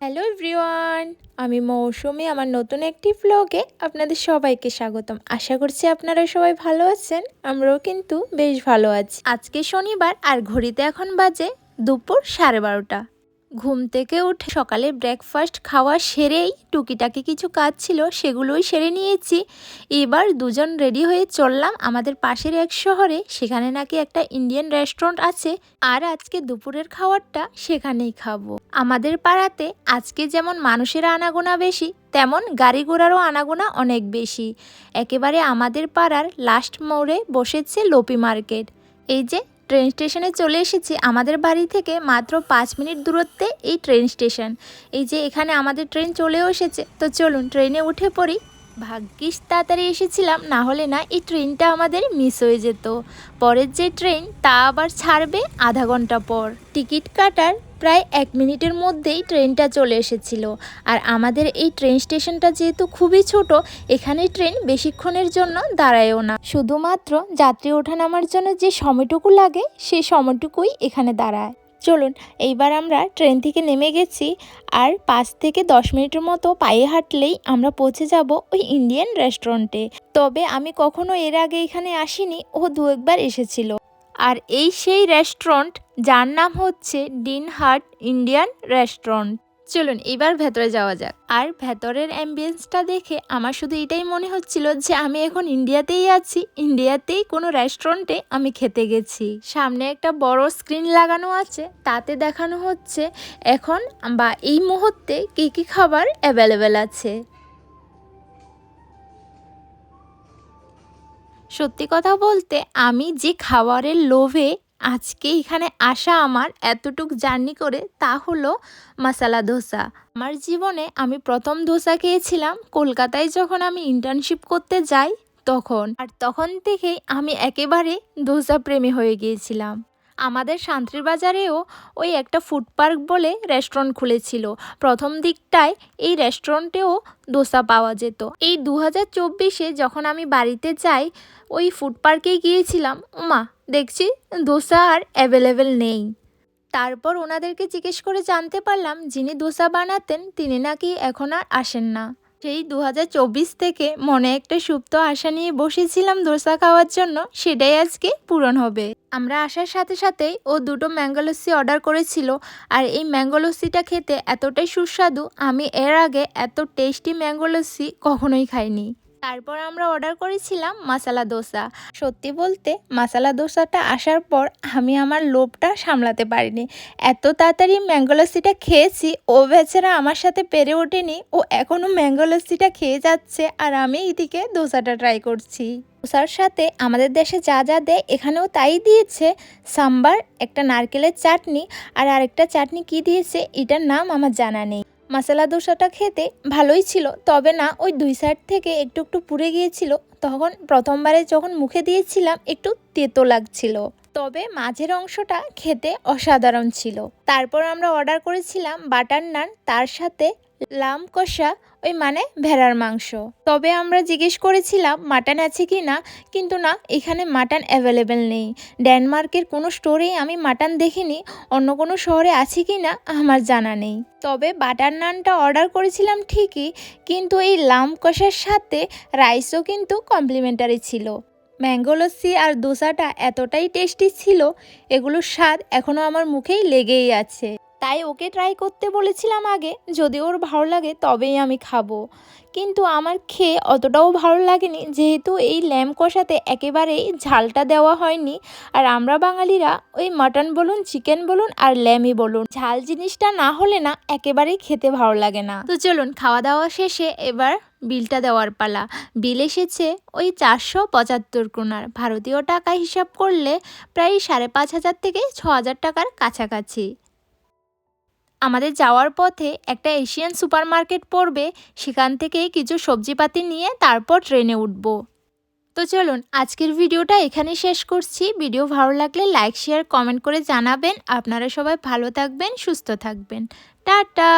Hello everyone আমি মৌসুমি, আমার নতুন একটি ব্লগে আপনাদের সবাইকে স্বাগতম। আশা করছি আপনারা সবাই ভালো আছেন, আমরাও কিন্তু বেশ ভালো আছি। আজকে শনিবার আর ঘড়িতে এখন বাজে দুপুর সাড়ে বারোটা। ঘুম থেকে উঠে সকালে ব্রেকফাস্ট খাওয়া সেরেই টুকিটাকি কিছু কাজ ছিল, সেগুলোই সেরে নিয়েছি। এবার দুজন রেডি হয়ে চললাম আমাদের পাশের এক শহরে, সেখানে নাকি একটা ইন্ডিয়ান রেস্টুরেন্ট আছে। আর আজকে দুপুরের খাবারটা সেখানেই খাব। আমাদের পাড়াতে আজকে যেমন মানুষের আনাগোনা বেশি, তেমন গাড়ি ঘোড়ারও আনাগোনা অনেক বেশি। একেবারে আমাদের পাড়ার লাস্ট মোড়ে বসেছে লোপি মার্কেট। এই যে ট্রেন স্টেশনে চলে এসেছি। আমাদের বাড়ি থেকে মাত্র পাঁচ মিনিট দূরত্বে এই ট্রেন স্টেশন এই যে এখানে আমাদের ট্রেন চলেও এসেছে। তো চলুন ট্রেনে উঠে পড়ি। ভাগ্যিস তাড়াতাড়ি এসেছিলাম, না হলে না এই ট্রেনটা আমাদের মিস হয়ে যেত। পরের যে ট্রেন তা আবার ছাড়বে আধা ঘণ্টা পর। টিকিট কাটার প্রায় এক মিনিটের মধ্যেই ট্রেনটা চলে এসেছিল। আর আমাদের এই ট্রেন স্টেশনটা যেহেতু খুবই ছোট এখানে ট্রেন বেশিক্ষণের জন্য দাঁড়ায়ও না। শুধুমাত্র যাত্রী ওঠানামার জন্য যে সময়টুকু লাগে, সেই সময়টুকুই এখানে দাঁড়ায়। চলুন, এইবার আমরা ট্রেন থেকে নেমে গেছি আর পাঁচ থেকে দশ মিনিটের মতো পায়ে হাঁটলেই আমরা পৌঁছে যাব ওই ইন্ডিয়ান রেস্টুরেন্টে। তবে আমি কখনো এর আগে এখানে আসিনি, ও দু একবার এসেছিল। আর এই সেই রেস্টুরেন্ট যার নাম হচ্ছে ডিন হার্ট ইন্ডিয়ান রেস্টুরেন্ট চলুন, এবার ভেতরে যাওয়া যাক। আর ভেতরের অ্যাম্বিয়েন্সটা দেখে আমার শুধু এটাই মনে হচ্ছিল যে আমি এখন ইন্ডিয়াতেই আছি। ইন্ডিয়াতেই কোনো রেস্টুরেন্টে আমি খেতে গেছি। সামনে একটা বড় স্ক্রিন লাগানো আছে। তাতে দেখানো হচ্ছে এখন বা এই মুহূর্তে কী কী খাবার অ্যাভেলেবেল আছে। সত্যি কথা বলতে আমি যে খাবারের লোভে আজকে এখানে আসা আমার এতটুক জার্নি করে তা হলো মশালা ধোসা। আমার জীবনে আমি প্রথম ধোসা খেয়েছিলাম কলকাতায় যখন আমি ইন্টার্নশিপ করতে যাই তখন। আর তখন থেকেই আমি একেবারে ধোসা প্রেমী হয়ে গিয়েছিলাম। আমাদের শান্তির বাজারেও ওই একটা ফুড পার্ক বলে রেস্টুরেন্ট খুলেছিল। প্রথম দিকটায় এই রেস্টুরেন্টেও দোসা পাওয়া যেত। এই দু হাজার চব্বিশে যখন আমি বাড়িতে যাই, ওই ফুড পার্কেই গিয়েছিলাম। উমা, দেখছি দোসা আর অ্যাভেলেবেল নেই। তারপর ওনাদেরকে জিজ্ঞেস করে জানতে পারলাম, যিনি দোসা বানাতেন, তিনি নাকি এখন আর আসেন না। সেই দু হাজার চব্বিশ থেকে মনে একটা সুপ্ত আশা নিয়ে বসেছিলাম দোসা খাওয়ার জন্য, সেটাই আজকে পূরণ হবে। আমরা আসার সাথে সাথেই ও দুটো ম্যাঙ্গোলস্যি অর্ডার করেছিল, আর এই ম্যাঙ্গোলস্যিটা খেতে এতটাই সুস্বাদু, আমি এর আগে এত টেস্টি ম্যাঙ্গোলস্যি কখনোই খাইনি। তারপর আমরা অর্ডার করেছিলাম মশালা দোসা সত্যি বলতে মশালা দোসাটা আসার পর আমি আমার লোভটা সামলাতে পারিনি। এত তাড়াতাড়ি ম্যাঙ্গো লস্যিটা খেয়েছি, ও বেচারা আমার সাথে পেরে ওঠেনি, ও এখনও ম্যাঙ্গো লস্যিটা খেয়ে যাচ্ছে আর আমি এদিকে দোসাটা ট্রাই করছি। দোসার সাথে আমাদের দেশে যা যা দেয়, এখানেও তাই দিয়েছে। সাম্বার একটা নারকেলের চাটনি, আর আরেকটা চাটনি কি দিয়েছে, এটার নাম আমার জানা নেই। মশলা দোসাটা খেতে ভালোই ছিল, তবে না, ওই দুই সাইড থেকে একটু একটু পুড়ে গিয়েছিল। তখন প্রথমবারে যখন মুখে দিয়েছিলাম, একটু তেতো লাগছিল। তবে মাঝের অংশটা খেতে অসাধারণ ছিল। তারপর আমরা অর্ডার করেছিলাম বাটার নান, তার সাথে লাম কষা, ওই মানে ভেড়ার মাংস। তবে আমরা জিজ্ঞেস করেছিলাম, মাটন আছে কি না? কিন্তু না, এখানে মাটন অ্যাভেলেবেল নেই। ডেনমার্কের কোনো স্টোরেই আমি মাটন দেখিনি, অন্য কোনো শহরে আছে কি না, আমার জানা নেই। তবে বাটার নানটা অর্ডার করেছিলাম ঠিকই, কিন্তু এই লাম কষার সাথে রাইসও কিন্তু কমপ্লিমেন্টারি ছিল। ম্যাঙ্গো লস্যি আর দোসাটা এতটাই টেস্টি ছিল, এগুলোর স্বাদ এখনও আমার মুখেই লেগেই আছে। তাই ওকে ট্রাই করতে বলেছিলাম আগে, যদি ওর ভালো লাগে তবেই আমি খাব। কিন্তু আমার খেয়ে অতটাও ভালো লাগেনি, যেহেতু এই ল্যাম্প কষাতে একেবারেই ঝালটা দেওয়া হয়নি। আর আমরা বাঙালিরা ওই মাটন বলুন চিকেন বলুন আর ল্যামই বলুন। ঝাল জিনিসটা না হলে না একেবারেই খেতে ভালো লাগে না। তো চলুন খাওয়া দাওয়া শেষে এবার বিলটা দেওয়ার পালা। বিল এসেছে ওই চারশো পঁচাত্তর কোনার। ভারতীয় টাকা হিসাব করলে প্রায় সাড়ে পাঁচ হাজার থেকে ছ হাজার টাকার কাছাকাছি। আমাদের যাওয়ার পথে একটা এশিয়ান সুপার মার্কেট পড়বে, সেখান থেকে কিছু সবজিপাতি নিয়ে তারপর ট্রেনে উঠব। তো চলুন, আজকের ভিডিওটা এখানে শেষ করছি। ভিডিও ভালো লাগলে লাইক, শেয়ার, কমেন্ট করে জানাবেন। আপনারা সবাই ভালো থাকবেন, সুস্থ থাকবেন। টাটা!